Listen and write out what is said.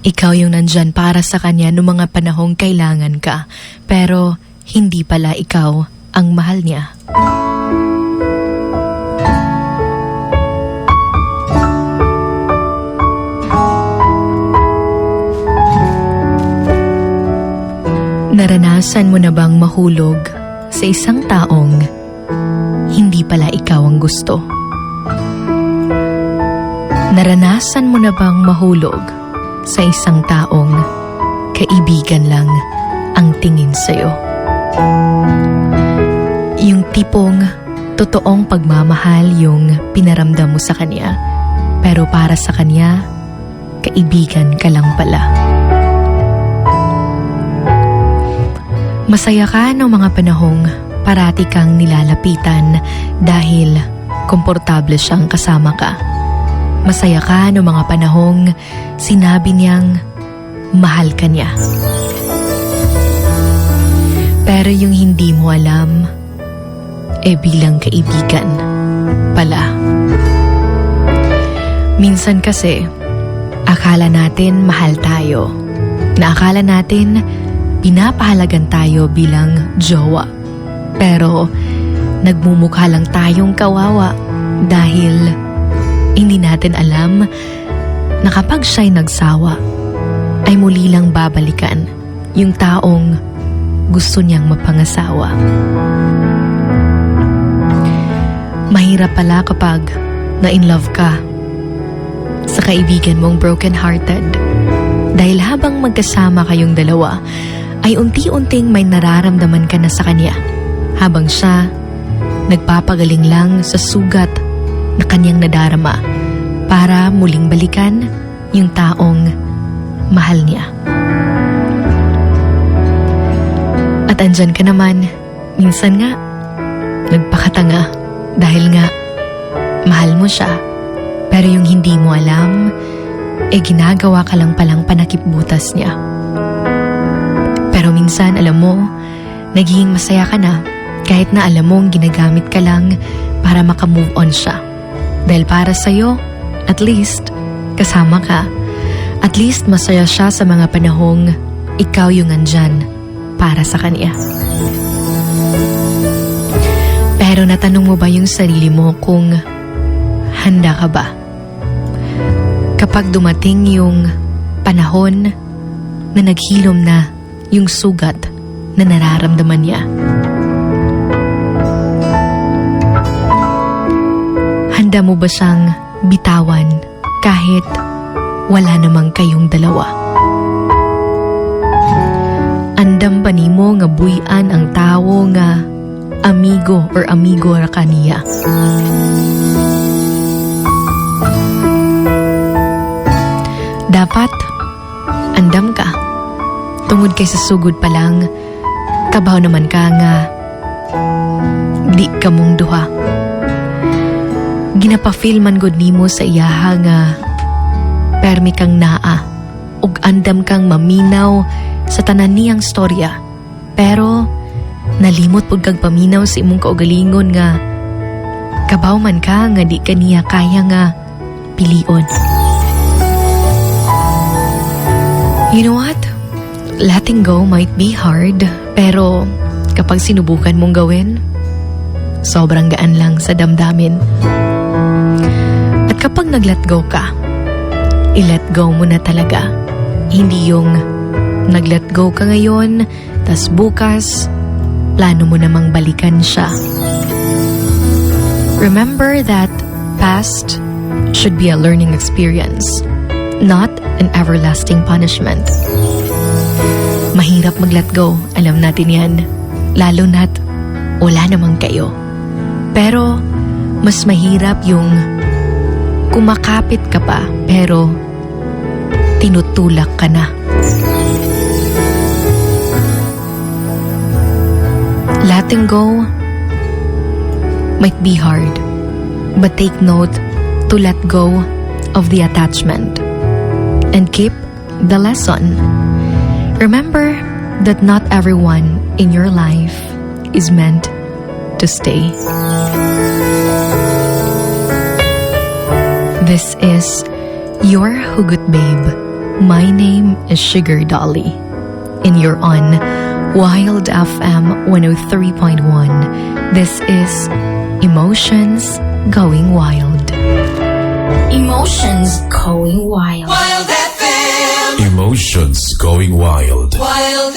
Ikaw yung nandyan para sa kanya noong mga panahong kailangan ka, pero hindi pala ikaw ang mahal niya. Naranasan mo na bang mahulog sa isang taong hindi pala ikaw ang gusto? Naranasan mo na bang mahulog sa isang taong kaibigan lang ang tingin sa'yo? Yung tipong totoong pagmamahal yung pinaramdam mo sa kanya, pero para sa kanya, kaibigan ka lang pala. Masaya ka ng mga panahong parati kang nilalapitan dahil komportable siyang kasama ka. Masaya ka ng mga panahong sinabi niyang mahal ka niya. Pero yung hindi mo alam, eh bilang kaibigan pala. Minsan kasi, akala natin mahal tayo. Na akala natin pinapahalagan tayo bilang jowa. Pero nagmumukha lang tayong kawawa dahil hindi natin alam na kapag siya'y nagsawa, ay muli lang babalikan yung taong gusto niyang mapangasawa. Mahirap pala kapag na-in love ka sa kaibigan mong broken-hearted. Dahil habang magkasama kayong dalawa, ay unti-unting may nararamdaman ka na sa kanya. Habang siya, nagpapagaling lang sa sugat na kanyang nadarama para muling balikan yung taong mahal niya. At andyan ka naman, minsan nga, nagpakatanga dahil nga mahal mo siya. Pero yung hindi mo alam, eh ginagawa ka lang palang panakip butas niya. Pero minsan, alam mo, nagiging masaya ka na kahit na alam mong ginagamit ka lang para makamove on siya. Dahil para sa'yo, at least, kasama ka. At least masaya siya sa mga panahong ikaw yung andyan para sa kanya. Pero natanong mo ba yung sarili mo kung handa ka ba? Kapag dumating yung panahon na naghilom na yung sugat na nararamdaman niya. Handa mo ba siyang bitawan kahit wala namang kayong dalawa? Andam pa nimo nga buyan ang tawo nga amigo or amigo ra kaniya. Dapat andam ka. Tungod kay sa sugod pa lang, kabaw naman ka nga di ka mong duha. Ginapa-feel man gud nimo sa iyaha nga permi kang naa ug andam kang maminaw sa tanan niyang storya. Pero nalimot pud kag paminaw sa imong kaugalingon nga kabaw man ka nga di ka niya kaya nga pilion. You know what? Letting go might be hard, pero kapag sinubukan mong gawin, sobrang gaan lang sa damdamin. Kapag nag-let go ka, i-let go mo na talaga. Hindi yung nag-let go ka ngayon, tas bukas, plano mo namang balikan siya. Remember that past should be a learning experience, not an everlasting punishment. Mahirap mag-let go, alam natin yan. Lalo na't wala namang kayo. Pero mas mahirap yung kumakapit ka pa pero tinutulak ka na. Letting go might be hard, but take note to let go of the attachment and keep the lesson. Remember that not everyone in your life is meant to stay. This is your Hugot Babe My name is Sugar Dolly. And you're on Wild FM 103.1. This is Emotions Going Wild. Emotions going wild. Wild FM. Emotions going wild. Wild